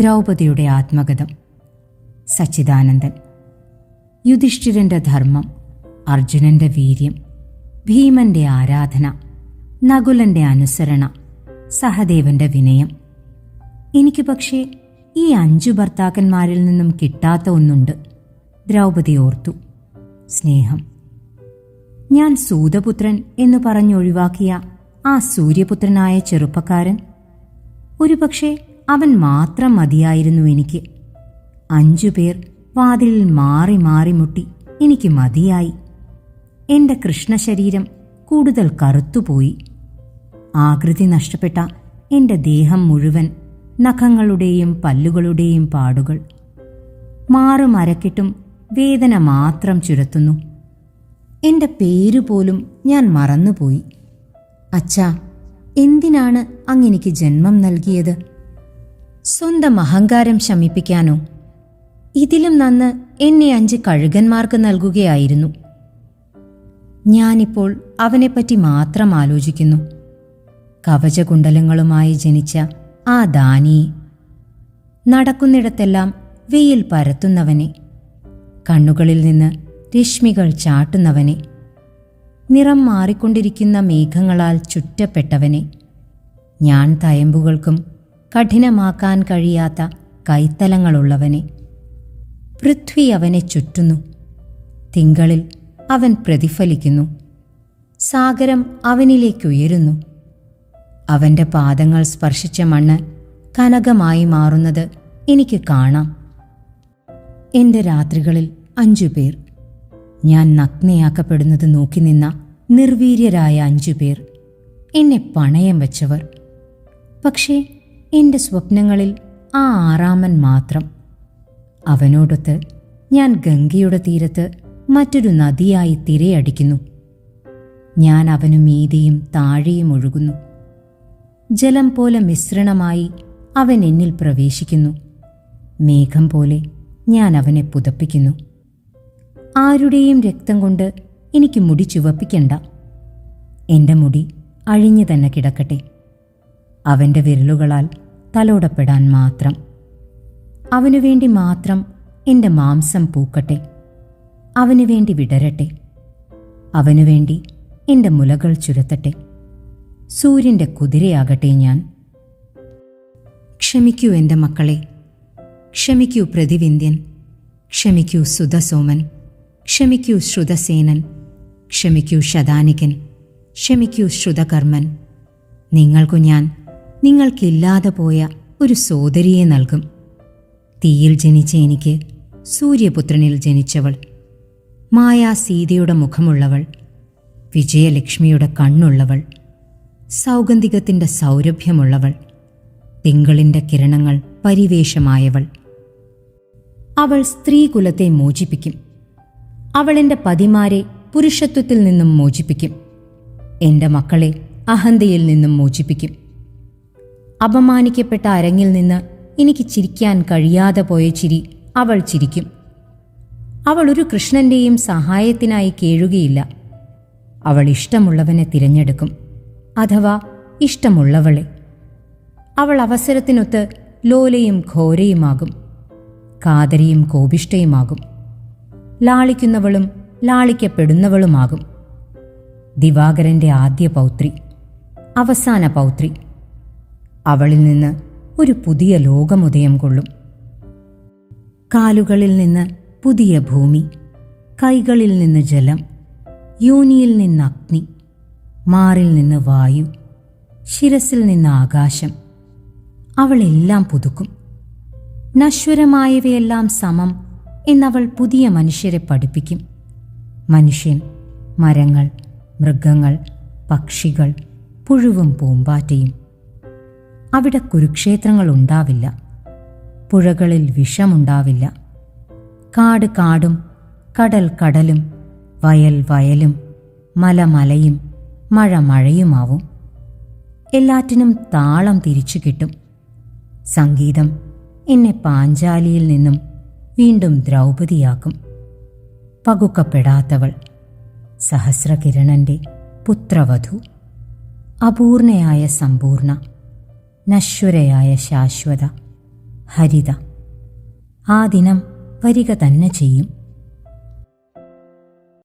ദ്രൗപദിയുടെ ആത്മകഥം. സച്ചിദാനന്ദൻ. യുധിഷ്ഠിരന്റെ ധർമ്മം അർജുനന്റെ വീര്യം ഭീമന്റെ ആരാധന നകുലന്റെ അനുസരണ സഹദേവന്റെ വിനയം. എനിക്ക് പക്ഷേ ഈ അഞ്ചു ഭർത്താക്കന്മാരിൽ നിന്നും കിട്ടാത്ത ഒന്നുണ്ട്. ദ്രൗപദി ഓർത്തു. സ്നേഹം. ഞാൻ സൂതപുത്രൻ എന്ന് പറഞ്ഞൊഴിവാക്കിയ ആ സൂര്യപുത്രനായ ചെറുപ്പക്കാരൻ. ഒരുപക്ഷെ അവൻ മാത്രം മതിയായിരുന്നു എനിക്ക്. അഞ്ചു പേർ വാതിലിൽ മാറി മാറി മുട്ടി എനിക്ക് മതിയായി. എന്റെ കൃഷ്ണശരീരം കൂടുതൽ കറുത്തുപോയി. ആകൃതി നഷ്ടപ്പെട്ട എന്റെ ദേഹം മുഴുവൻ നഖങ്ങളുടെയും പല്ലുകളുടെയും പാടുകൾ. മാറും അരക്കിട്ടും വേദന മാത്രം ചുരത്തുന്നു. എന്റെ പേരുപോലും ഞാൻ മറന്നുപോയി. അച്ഛാ എന്തിനാണ് അങ്ങെനിക്ക് ജന്മം നൽകിയത്? സ്വന്തം അഹങ്കാരം ശമിപ്പിക്കാനോ? ഇതിലും നന്ന് എന്നെ അഞ്ച് കഴുകന്മാർക്ക് നൽകുകയായിരുന്നു. ഞാനിപ്പോൾ അവനെപ്പറ്റി മാത്രം ആലോചിക്കുന്നു. കവചകുണ്ടലങ്ങളുമായി ജനിച്ച ആ ദാനിയെ നടക്കുന്നിടത്തെല്ലാം വെയിൽ പരത്തുന്നവനെ കണ്ണുകളിൽ നിന്ന് രശ്മികൾ ചാട്ടുന്നവനെ നിറം മാറിക്കൊണ്ടിരിക്കുന്ന മേഘങ്ങളാൽ ചുറ്റപ്പെട്ടവനെ ഞാൻ തയമ്പുകൾക്കും കഠിനമാക്കാൻ കഴിയാത്ത കൈത്തലങ്ങളുള്ളവനെ. പൃഥ്വി അവനെ ചുറ്റുന്നു. തിങ്കളിൽ അവൻ പ്രതിഫലിക്കുന്നു. സാഗരം അവനിലേക്കുയരുന്നു അവന്റെ പാദങ്ങൾ സ്പർശിച്ച മണ്ണ് കനകമായി മാറുന്നത് എനിക്ക് കാണാം. എന്റെ രാത്രികളിൽ അഞ്ചു പേർ. ഞാൻ നഗ്നയാക്കപ്പെടുന്നത് നോക്കി നിന്ന നിർവീര്യരായ അഞ്ചു പേർ. എന്നെ പണയം വെച്ചവർ. പക്ഷേ എന്റെ സ്വപ്നങ്ങളിൽ ആ ആറാമൻ മാത്രം. അവനോടൊത്ത് ഞാൻ ഗംഗയുടെ തീരത്ത് മറ്റൊരു നദിയായി തിരയടിക്കുന്നു. ഞാൻ അവനു മീതിയും താഴെയും ഒഴുകുന്നു. ജലം പോലെ മിശ്രണമായി അവൻ എന്നിൽ പ്രവേശിക്കുന്നു. മേഘം പോലെ ഞാൻ അവനെ പുതപ്പിക്കുന്നു. ആരുടെയും രക്തം കൊണ്ട് എനിക്ക് മുടി ചുവപ്പിക്കണ്ട. എന്റെ മുടി അഴിഞ്ഞു തന്നെ കിടക്കട്ടെ. അവന്റെ വിരലുകളാൽ തലോടപ്പെടാൻ മാത്രം. അവനു വേണ്ടി മാത്രം എന്റെ മാംസം പൂക്കട്ടെ. അവനു വേണ്ടി വിടരട്ടെ. അവനു വേണ്ടി എന്റെ മുലകൾ ചുരത്തട്ടെ. സൂര്യന്റെ കുതിരയാകട്ടെ ഞാൻ. ക്ഷമിക്കൂ എന്റെ മക്കളെ. ക്ഷമിക്കൂ പ്രതിവിന്ധ്യൻ ക്ഷമിക്കൂ സുധസോമൻ. ക്ഷമിക്കൂ ശ്രുതസേനൻ. ക്ഷമിക്കൂ ശതാനികൻ. ക്ഷമിക്കൂ ശ്രുതകർമ്മൻ. നിങ്ങൾക്കു ഞാൻ നിങ്ങൾക്കില്ലാതെ പോയ ഒരു സോദരിയെ നൽകും. തീയിൽ ജനിച്ച എനിക്ക് സൂര്യപുത്രനിൽ ജനിച്ചവൾ മായാ സീതയുടെ മുഖമുള്ളവൾ വിജയലക്ഷ്മിയുടെ കണ്ണുള്ളവൾ സൗഗന്ധികത്തിന്റെ സൗരഭ്യമുള്ളവൾ തിങ്കളിന്റെ കിരണങ്ങൾ പരിവേഷമായവൾ. അവൾ സ്ത്രീകുലത്തെ മോചിപ്പിക്കും. അവൾ എന്റെ പതിമാരെ പുരുഷത്വത്തിൽ നിന്നും മോചിപ്പിക്കും. എന്റെ മക്കളെ അഹന്തയിൽ നിന്നും മോചിപ്പിക്കും. അപമാനിക്കപ്പെട്ട അരങ്ങിൽ നിന്ന് എനിക്ക് ചിരിക്കാൻ കഴിയാതെ പോയ ചിരി അവൾ ചിരിക്കും. അവൾ ഒരു കൃഷ്ണന്റെയും സഹായത്തിനായി കേഴുകയില്ല. അവൾ ഇഷ്ടമുള്ളവനെ തിരഞ്ഞെടുക്കും. അഥവാ ഇഷ്ടമുള്ളവളെ. അവൾ അവസരത്തിനൊത്ത് ലോലയും ഘോരയുമാകും. കാതരിയും കോപിഷ്ടയുമാകും ലാളിക്കുന്നവളും ലാളിക്കപ്പെടുന്നവളുമാകും. ദിവാകരന്റെ ആദ്യ പൗത്രി അവസാന പൗത്രി. അവളിൽ നിന്ന് ഒരു പുതിയ ലോകമുദയം കൊള്ളും. കാലുകളിൽ നിന്ന് പുതിയ ഭൂമി കൈകളിൽ നിന്ന് ജലം യോനിയിൽ നിന്ന് അഗ്നി മാറിൽ നിന്ന് വായു ശിരസിൽ നിന്ന് ആകാശം അവളെല്ലാം പുതുക്കും. നശ്വരമായവയെല്ലാം സമം എന്നവൾ പുതിയ മനുഷ്യരെ പഠിപ്പിക്കും. മനുഷ്യൻ മരങ്ങൾ മൃഗങ്ങൾ പക്ഷികൾ പുഴുവും പൂമ്പാറ്റയും. അവിടെ കുരുക്ഷേത്രങ്ങൾ ഉണ്ടാവില്ല പുഴകളിൽ വിഷമുണ്ടാവില്ല. കാട് കാടും കടൽ കടലും വയൽ വയലും മല മലയും മഴ മഴയുമാവും. എല്ലാറ്റിനും താളം തിരിച്ചു കിട്ടും. സംഗീതം എന്നെ പാഞ്ചാലിയിൽ നിന്നും വീണ്ടും ദ്രൗപതിയാക്കും. പകുക്കപ്പെടാത്തവൾ സഹസ്രകിരണന്റെ പുത്രവധു. അപൂർണയായ സമ്പൂർണ നശ്വരയായ ശാശ്വത ഹരിത. ആ ദിനം വരിക തന്നെ ചെയ്യും.